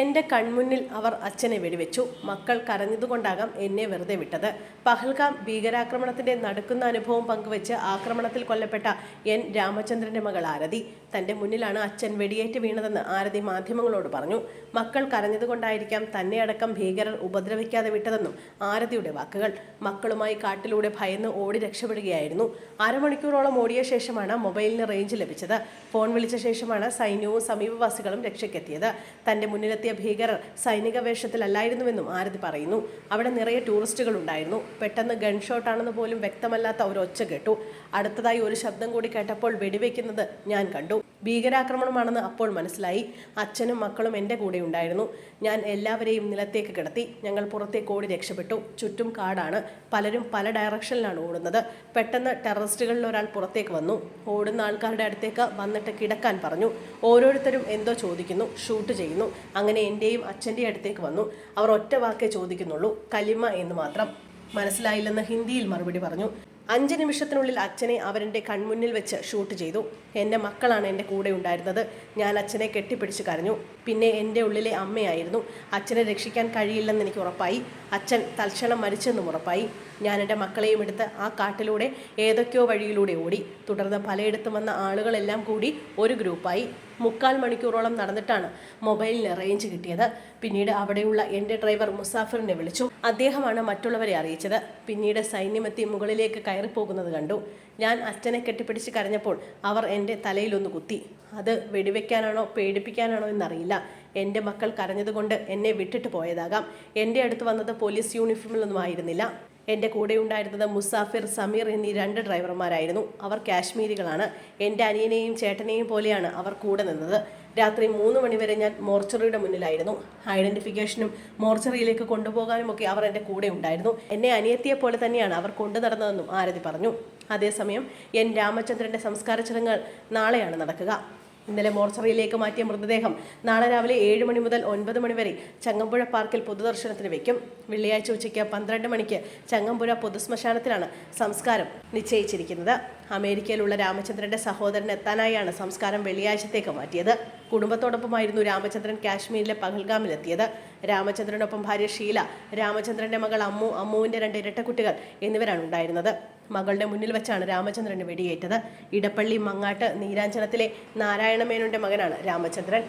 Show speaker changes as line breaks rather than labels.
എന്റെ കൺമുന്നിൽ അവർ അച്ഛനെ വെടിവെച്ചു. മക്കൾ കരഞ്ഞതുകൊണ്ടാകാം എന്നെ വെറുതെ വിട്ടത്. പഹൽഗാം ഭീകരാക്രമണത്തിന്റെ നടക്കുന്ന അനുഭവം പങ്കുവച്ച് ആക്രമണത്തിൽ കൊല്ലപ്പെട്ട എൻ രാമചന്ദ്രന്റെ മകൾ ആരതി. തന്റെ മുന്നിലാണ് അച്ഛൻ വെടിയേറ്റ് വീണതെന്ന് ആരതി മാധ്യമങ്ങളോട് പറഞ്ഞു. മക്കൾ കരഞ്ഞതുകൊണ്ടായിരിക്കാം തന്നെ അടക്കം ഭീകരർ ഉപദ്രവിക്കാതെ വിട്ടതെന്നും ആരതിയുടെ വാക്കുകൾ. മക്കളുമായി കാട്ടിലൂടെ ഭയന്ന് ഓടി രക്ഷപ്പെടുകയായിരുന്നു. അരമണിക്കൂറോളം ഓടിയ ശേഷമാണ് മൊബൈലിന് റേഞ്ച് ലഭിച്ചത്. ഫോൺ വിളിച്ച ശേഷമാണ് സൈന്യവും സമീപവാസികളും രക്ഷയ്ക്കെത്തിയത്. തന്റെ തന്റെ മുന്നിലെത്തിയ ഭീകരർ സൈനിക വേഷത്തിലല്ലായിരുന്നുവെന്നും ആരതി പറയുന്നു. അവിടെ നിറയെ ടൂറിസ്റ്റുകൾ ഉണ്ടായിരുന്നു പെട്ടെന്ന് ഗൺഷോട്ടാണെന്ന് പോലും വ്യക്തമല്ലാത്ത ഒരു ഒച്ച കേട്ടു. അടുത്തതായി ഒരു ശബ്ദം കൂടി കേട്ടപ്പോൾ വെടിവെക്കുന്നത് ഞാൻ കണ്ടു. ഭീകരാക്രമണമാണെന്ന് അപ്പോൾ മനസ്സിലായി. അച്ഛനും മക്കളും എന്റെ കൂടെ ഉണ്ടായിരുന്നു. ഞാൻ എല്ലാവരെയും നിലത്തേക്ക് കിടത്തി. ഞങ്ങൾ പുറത്തേക്ക് ഓടി രക്ഷപ്പെട്ടു. ചുറ്റും കാടാണ്. പലരും പല ഡയറക്ഷനിലാണ് ഓടുന്നത്. പെട്ടെന്ന് ടെററിസ്റ്റുകളിൽ ഒരാൾ പുറത്തേക്ക് വന്നു. ഓടുന്ന ആൾക്കാരുടെ അടുത്തേക്ക് വന്നിട്ട് കിടക്കാൻ പറഞ്ഞു. ഓരോരുത്തരും എന്തോ ചോദിക്കുന്നു. ഷൂട്ട് ചെയ്യുന്നു. അങ്ങനെ എന്റെയും അച്ഛന്റെയും അടുത്തേക്ക് വന്നു. അവർ ഒറ്റ വാക്കേ ചോദിക്കുന്നുള്ളൂ. കലിമ എന്ന് മാത്രം. മനസ്സിലായില്ലെന്ന് ഹിന്ദിയിൽ മറുപടി പറഞ്ഞു. അഞ്ച് നിമിഷത്തിനുള്ളിൽ അച്ഛനെ അവരെന്റെ കൺമുന്നിൽ വെച്ച് ഷൂട്ട് ചെയ്തു. എന്റെ മക്കളാണ് എന്റെ കൂടെ ഉണ്ടായിരുന്നത്. ഞാൻ അച്ഛനെ കെട്ടിപ്പിടിച്ച് കരഞ്ഞു. പിന്നെ എന്റെ ഉള്ളിലെ അമ്മയായിരുന്നു. അച്ഛനെ രക്ഷിക്കാൻ കഴിയില്ലെന്ന് എനിക്ക് ഉറപ്പായി. അച്ഛൻ തൽക്ഷണം മരിച്ചെന്നും ഉറപ്പായി. ഞാൻ എന്റെ മക്കളെയും എടുത്ത് ആ കാട്ടിലൂടെ ഏതൊക്കെയോ വഴിയിലൂടെ ഓടി. തുടർന്ന് പലയിടത്തും വന്ന ആളുകളെല്ലാം കൂടി ഒരു ഗ്രൂപ്പായി. മുക്കാൽ മണിക്കൂറോളം നടന്നിട്ടാണ് മൊബൈലിന് റേഞ്ച് കിട്ടിയത്. പിന്നീട് അവിടെയുള്ള എന്റെ ഡ്രൈവർ മുസാഫറിനെ വിളിച്ചു. അദ്ദേഹമാണ് മറ്റുള്ളവരെ അറിയിച്ചത്. പിന്നീട് സൈന്യമെത്തി മുകളിലേക്ക് കയറിപ്പോകുന്നത് കണ്ടു. ഞാൻ അച്ഛനെ കെട്ടിപ്പിടിച്ച് കരഞ്ഞപ്പോൾ അവർ എന്റെ തലയിലൊന്ന് കുത്തി. അത് വെടിവെക്കാനാണോ പേടിപ്പിക്കാനാണോ എന്നറിയില്ല. എന്റെ മക്കൾ കരഞ്ഞതുകൊണ്ട് എന്നെ വിട്ടിട്ട് പോയതാകാം. എന്റെ അടുത്ത് വന്നത് പോലീസ് യൂണിഫോമിലൊന്നും ആയിരുന്നില്ല. എന്റെ കൂടെ ഉണ്ടായിരുന്നത് മുസാഫിർ സമീർ എന്നീ രണ്ട് ഡ്രൈവർമാരായിരുന്നു. അവർ കാശ്മീരികളാണ്. എന്റെ അനിയനെയും ചേട്ടനെയും പോലെയാണ് അവർ കൂടെ നിന്നത്. രാത്രി മൂന്ന് മണിവരെ ഞാൻ മോർച്ചറിയുടെ മുന്നിലായിരുന്നു. ഐഡന്റിഫിക്കേഷനും മോർച്ചറിയിലേക്ക് കൊണ്ടുപോകാനുമൊക്കെ അവർ എന്റെ കൂടെ ഉണ്ടായിരുന്നു. എന്നെ അനിയത്തിയെ പോലെ തന്നെയാണ് അവർ കൊണ്ടു നടന്നതെന്നും ആരതി പറഞ്ഞു. അതേസമയം എൻ രാമചന്ദ്രന്റെ സംസ്കാര ചടങ്ങുകൾ നാളെയാണ് നടക്കുക. ഇന്നലെ മോർച്ചറിയിലേക്ക് മാറ്റിയ മൃതദേഹം നാളെ രാവിലെ ഏഴ് മണി മുതൽ ഒൻപത് മണി വരെ ചങ്ങമ്പുഴ പാർക്കിൽ പൊതുദർശനത്തിന് വെക്കും. വെള്ളിയാഴ്ച ഉച്ചയ്ക്ക് പന്ത്രണ്ട് മണിക്ക് ചങ്ങമ്പുഴ പൊതുശ്മശാനത്തിലാണ് സംസ്കാരം നിശ്ചയിച്ചിരിക്കുന്നത്. അമേരിക്കയിലുള്ള രാമചന്ദ്രന്റെ സഹോദരൻ എത്താനായാണ് സംസ്കാരം വെള്ളിയാഴ്ചത്തേക്ക് മാറ്റിയത്. കുടുംബത്തോടൊപ്പമായിരുന്നു രാമചന്ദ്രൻ കാശ്മീരിലെ പഹൽഗാമിലെത്തിയത്. രാമചന്ദ്രനൊപ്പം ഭാര്യ ഷീല രാമചന്ദ്രന്റെ മകൾ അമ്മു അമ്മുവിന്റെ രണ്ട് ഇരട്ടക്കുട്ടികൾ എന്നിവരാണ് ഉണ്ടായിരുന്നത് മകളുടെ മുന്നിൽ വെച്ചാണ് രാമചന്ദ്രന് വെടിയേറ്റത്. ഇടപ്പള്ളി മങ്ങാട്ട് നീരാഞ്ചനത്തിലെ നാരായണമേനോന്റെ മകനാണ് രാമചന്ദ്രൻ.